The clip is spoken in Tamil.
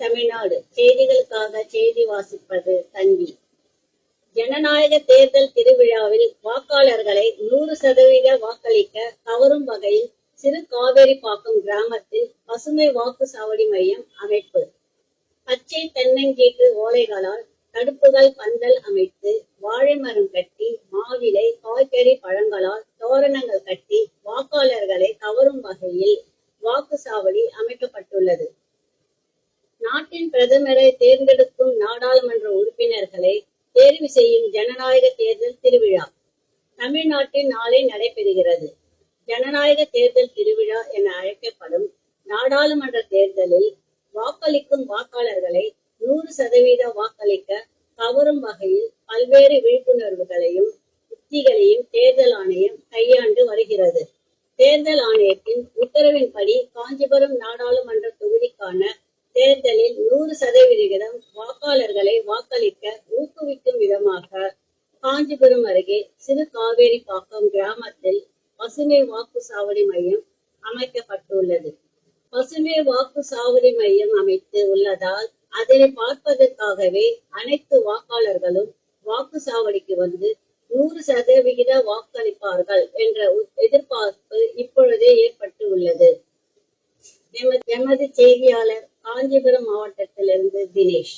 தமிழ்நாடு. செய்திகளுக்காக செய்தி வாசிப்பது தன்வி ஜனநாயக தேர்தல் திருவிழாவில் வாக்காளர்களை நூறு சதவீத வாக்களிக்க கவரும் வகையில் சிறு காவேரிப்பாக்கம் கிராமத்தில் பசுமை வாக்கு சாவடி மையம் அமைப்பு. பச்சை தென்னஞ்சீட்டு ஓலைகளால் தடுப்புகள் பந்தல் அமைத்து வாழை மரம் கட்டி மாவிலை காய்கறி பழங்களால் தோரணங்கள் கட்டி வாக்காளர்களை கவரும் வகையில் வாக்கு சாவடி அமைக்கப்பட்டுள்ளது. நாட்டின் பிரதமரை தேர்ந்தெடுக்கும் நாடாளுமன்ற உறுப்பினர்களை தேர்வு செய்யும் ஜனநாயக தேர்தல் திருவிழா தமிழ்நாட்டில் நாளை நடைபெறுகிறது. ஜனநாயக தேர்தல் திருவிழா என அழைக்கப்படும் நாடாளுமன்ற தேர்தலில் வாக்களிக்கும் வாக்காளர்களை நூறு சதவீத வாக்களிக்க கவரும் வகையில் பல்வேறு விழிப்புணர்வுகளையும் உத்திகளையும் தேர்தல் ஆணையம் கையாண்டு வருகிறது. தேர்தல் ஆணையத்தின் உத்தரவின்படி காஞ்சிபுரம் நாடாளுமன்ற தொகுதிக்கான தேர்தலில் நூறு சதவிகிதம் வாக்காளர்களை வாக்களிக்க ஊக்குவிக்கும் விதமாக காஞ்சிபுரம் அருகே சிறு காவேரி பாக்கம் கிராமத்தில் பசுமை வாக்கு சாவடி மையம் அமைக்கப்பட்டுள்ளது. பசுமை வாக்கு சாவடி மையம் அமைத்து உள்ளதால் அதனை பார்ப்பதற்காகவே அனைத்து வாக்காளர்களும் வாக்கு சாவடிக்கு வந்து நூறு சதவிகித வாக்களிப்பார்கள் என்ற எதிர்பார்ப்பு இப்பொழுதே ஏற்பட்டு உள்ளது எமது எமது செய்தியாளர் காஞ்சிபுரம் மாவட்டத்திலிருந்து தினேஷ்.